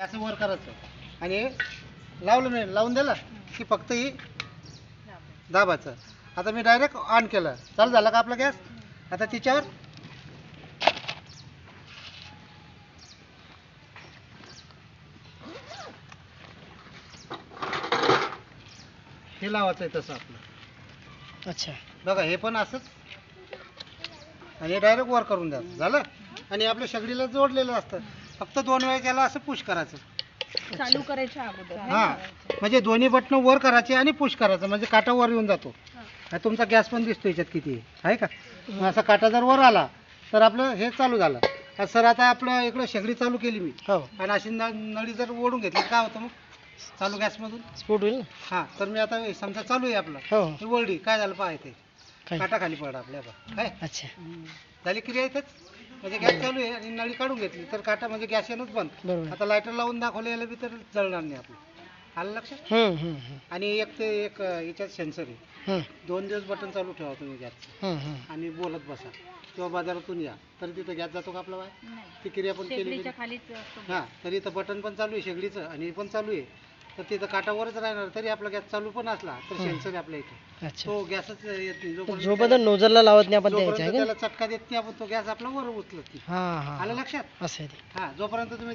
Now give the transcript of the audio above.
असं वर करायचं. आणि लावलं नाही लावून दिलं की फक्त ही दाबायचं. आता मी डायरेक्ट ऑन केलं. चालू झाला का आपला गॅस? आता तिच्यावर हे लावायचं आहे तसं आपलं. अच्छा. बघा हे पण असंच. आणि डायरेक्ट वर करून द्या. झालं? आणि आपल्या शेगडीला जोडलेलं असतं. फक्त दोन वेळा त्याला असं पुश करायचं. चालू करायच्या अगोदर है हा. ना? म्हणजे दोन्ही बटणं वर करायचे आणि पुश करायचं. म्हणजे काटा वर येऊन जातो. आणि तुमचा गॅस पण दिसतो याच्यात किती. आहे आहे का? मग असा काटा जर वर आला तर आपलं हे चालू झालं. आता सर आता आपलं इकडं शेगडी चालू केली मी. हो. आणि अशी न- नळी जर ओढून घेतली काय होतं मग? चालू गॅसमधून स्फोट होईल ना. हां. तर मी आता समजा चालू आहे आपलं. हो. ही वळली काय झालं पाहायचे काय? काटा खाली पडला आपल्या बा. काय? अच्छा. झाली क्रिया इथेच? म्हणजे गॅस चालू आहे आणि नळी काढून घेतली. तर काटा म्हणजे गॅस येणंच बंद. बरोबर. आता लायटर लावून दाखवलं याला बी तर जळणार नाही आपलं. आलं लक्षात? हम्म हम्म हम्म. आणि एक ते एक अं, याच्यात सेन्सर आहे. हम्म. दोन दिवस बटन चालू ठेवा तुम्ही हम्म हम्म. आणि बोलत बसा. किंवा बाजारातून या. तर तिथं गॅस जातो का आपला बाय. ती क्रिया पण केली शेगडीच्या खालीच असतो. हां तर इथं बटन पण चालू आहे शेगडीचं. आणि हे पण चालू आहे. तर तिथं काटावरच राहणार तरी आपला गॅस चालू पण असला तर. सेन्सर आपल्या इथे. अच्छा. तो गॅसच येत नाही. जोपर्यंत जोपर्यंत नोजलला लावत नाही आपण जोपर्यंत द्यायचं आहे त्याला चटका देत नाही आपण तो गॅस आपला वर उचलत नाही. हा हा आलं लक्षात? असं आहे ते. हा जोपर्यंत तुम्ही त्याला